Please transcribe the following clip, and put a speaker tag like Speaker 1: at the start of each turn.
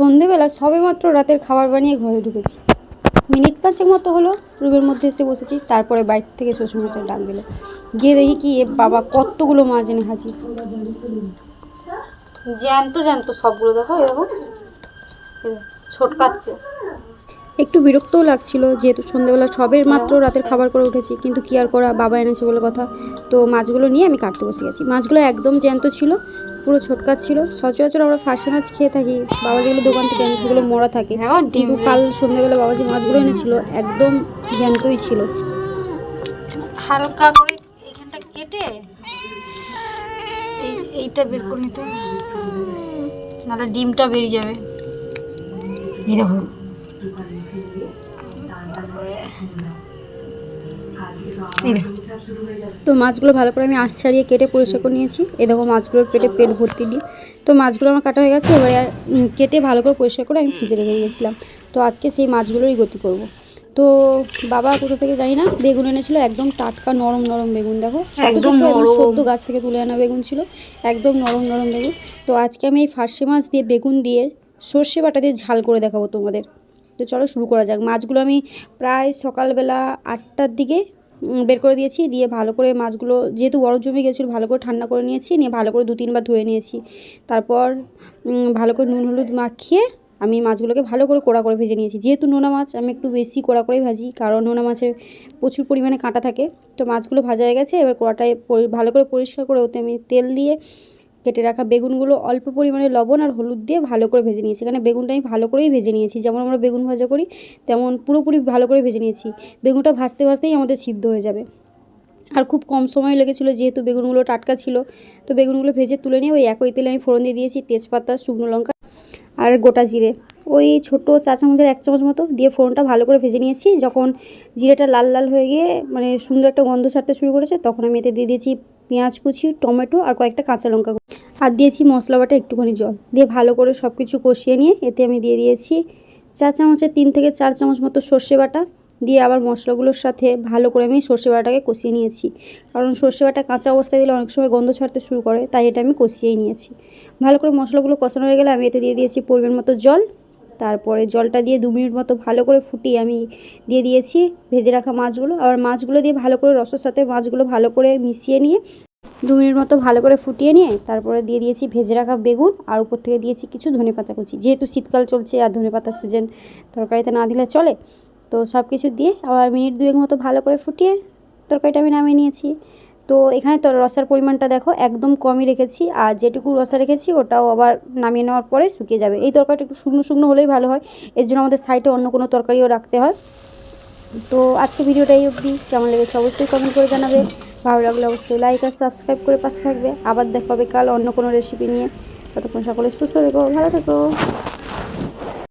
Speaker 1: সন্ধেবেলা সবেমাত্র রাতের খাবার বানিয়ে ঘরে ঢুকেছি। মিনিট পাঁচেক মতো হলো রুমের মধ্যে এসে বসেছি তারপরে বাইরে থেকে শ্বশুর শ্বশুরমশাই ডাক দিল গিয়ে দেখি কি এ বাবা কতগুলো মাছ এনে হাজির
Speaker 2: জ্যান্ত জ্যান্ত সবগুলো দেখো এই ছোটকাচ্ছে।
Speaker 1: একটু বিরক্তও লাগছিল যেহেতু সন্ধ্যেবেলা সবের মাত্র রাতের খাবার করে উঠেছি কিন্তু কি আর করা বাবা এনেছে বলে কথা। তো মাছগুলো নিয়ে আমি কাটতে বসে গেছি। মাছগুলো একদম জ্যান্ত ছিল পুরো ছোটকাত ছিল। সচরাচর আমরা ফার্সি মাছ খেয়ে থাকি। বাবা যেগুলো দোকান থেকে এনে সেগুলো মরা থাকে।
Speaker 2: ডিম
Speaker 1: কিন্তু কাল সন্ধ্যেবেলা বাবা যে মাছগুলো এনেছিল একদম জ্যান্তই ছিল।
Speaker 2: হালকা করে এইখানটা কেটে এইটা বের করে নিতে নাহলে ডিমটা বেরিয়ে যাবে। এই দেখো।
Speaker 1: তো মাছগুলো ভালো করে আমি আঁশ ছাড়িয়ে কেটে পরিষ্কার করে নিয়েছি। এই দেখো মাছগুলোর পেটে পেট ভর্তি দিয়ে তো মাছগুলো আমার কাটা হয়ে গেছে এবারে কেটে ভালো করে পরিষ্কার করে আমি ফ্রিজে রেখে দিয়েছিলাম। তো আজকে সেই মাছগুলোরই গতি করব। তো বাবা কোথা থেকে জানি না বেগুন এনেছিল একদম টাটকা নরম নরম বেগুন দেখো।
Speaker 2: একদম
Speaker 1: সদ্য গাছ থেকে তুলে আনা বেগুন ছিল একদম নরম নরম বেগুন। তো আজকে আমি এই ফার্সি মাছ দিয়ে বেগুন দিয়ে সর্ষে বাটা দিয়ে ঝাল করে দেখাবো তোমাদের। তো চলো শুরু করা যাক। মাছগুলো আমি প্রায় সকালবেলা আটটার দিকে বের করে দিয়েছি। দিয়ে ভালো করে মাছগুলো, যেহেতু গরম জমে গেছিল ভালো করে ঠান্ডা করে নিয়েছি। নিয়ে ভালো করে দু তিনবার ধুয়ে নিয়েছি। তারপর ভালো করে নুন, হলুদ মাখিয়ে আমি মাছগুলোকে ভালো করে কোড়া করে ভেজে নিয়েছি। যেহেতু নোনা মাছ, আমি একটু বেশি কোড়া করেই ভাজি, কারণ নোনা মাছের প্রচুর পরিমাণে কাঁটা থাকে। তো মাছগুলো ভাজা হয়ে গেছে। এবার কোড়াটায় ভালো করে পরিষ্কার করে ওতে আমি তেল দিয়ে কেটে রাখা বেগুনগুলো অল্প পরিমাণে লবণ আর হলুদ দিয়ে ভালো করে ভেজে নিয়েছি। এখানে বেগুনটা আমি ভালো করেই ভেজে নিয়েছি। যেমন আমরা বেগুন ভাজা করি, তেমন পুরোপুরি ভালো করে ভেজে নিয়েছি। বেগুনটা ভাজতে ভাজতেই আমাদের সিদ্ধ হয়ে যাবে। আর খুব কম সময় লেগেছিলো, যেহেতু বেগুনগুলো টাটকা ছিল, তো বেগুনগুলো ভেজে তুলে নিয়ে ওই একই তেলে আমি ফোড়ন দিয়ে দিয়েছি, তেজপাতা, শুকনো লঙ্কা আর গোটা জিরে। ওই ছোটো চা চামচের এক চামচ মতো দিয়ে ফোড়নটা ভালো করে ভেজে নিয়েছি। যখন জিরেটা লাল লাল হয়ে গিয়ে মানে সুন্দর একটা গন্ধ ছাড়তে শুরু করেছে, তখন আমি এতে দিয়ে দিয়েছি পেঁয়াজ কুচি, টমেটো আর কয়েকটা কাঁচা লঙ্কা। আর দিয়েছি মশলা বাটা একটুখানি জল। দিয়ে ভালো করে সব কিছু কষিয়ে নিয়ে এতে আমি দিয়ে দিয়েছি চা চামচের তিন থেকে চার চামচ মতো সর্ষে বাটা। দিয়ে আবার মশলাগুলোর সাথে ভালো করে আমি সর্ষে বাটাকে কষিয়ে নিয়েছি। কারণ সর্ষে বাটা কাঁচা অবস্থায় দিলে অনেক সময় গন্ধ ছাড়তে শুরু করে, তাই এটা আমি কষিয়েই নিয়েছি। ভালো করে মশলাগুলো কষানো হয়ে গেলে আমি এতে দিয়ে দিয়েছি পরিমাণ মতো জল। তারপরে জলটা দিয়ে দু মিনিট মতো ভালো করে ফুটিয়ে আমি দিয়ে দিয়েছি ভেজে রাখা মাছগুলো। আবার মাছগুলো দিয়ে ভালো করে রসের সাথে মাছগুলো ভালো করে মিশিয়ে নিয়ে দু মিনিট মতো ভালো করে ফুটিয়ে নিয়ে তারপরে দিয়ে দিয়েছি ভেজে রাখা বেগুন আর উপর থেকে দিয়েছি কিছু ধনে পাতা কুচি। যেহেতু শীতকাল চলছে আর ধনে পাতার সিজন তরকারিতে না দিলে চলে, তো সব কিছু দিয়ে আবার মিনিট দুয়েক মতো ভালো করে ফুটিয়ে তরকারিটা আমি নামিয়ে নিয়েছি। তো এখানে তো রসার পরিমাণটা দেখো একদম কমই রেখেছি আর যেটুকু রসা রেখেছি ওটাও আবার নামিয়ে নেওয়ার পরে শুকিয়ে যাবে। এই তরকারিটা একটু শুকনো শুকনো হলেই ভালো হয়, এর জন্য আমাদের সাইডে অন্য কোনো তরকারিও রাখতে হয়। তো আজকে ভিডিওটা এই অবধি। কেমন লেগেছে অবশ্যই কমেন্ট করে জানাবে। ভালো লাগলে অবশ্যই লাইক আর সাবস্ক্রাইব করে পাশে থাকবে। আবার দেখা হবে কাল অন্য কোনো রেসিপি নিয়ে। ততক্ষণ সকলে সুস্থ থেকো, ভালো থেকো।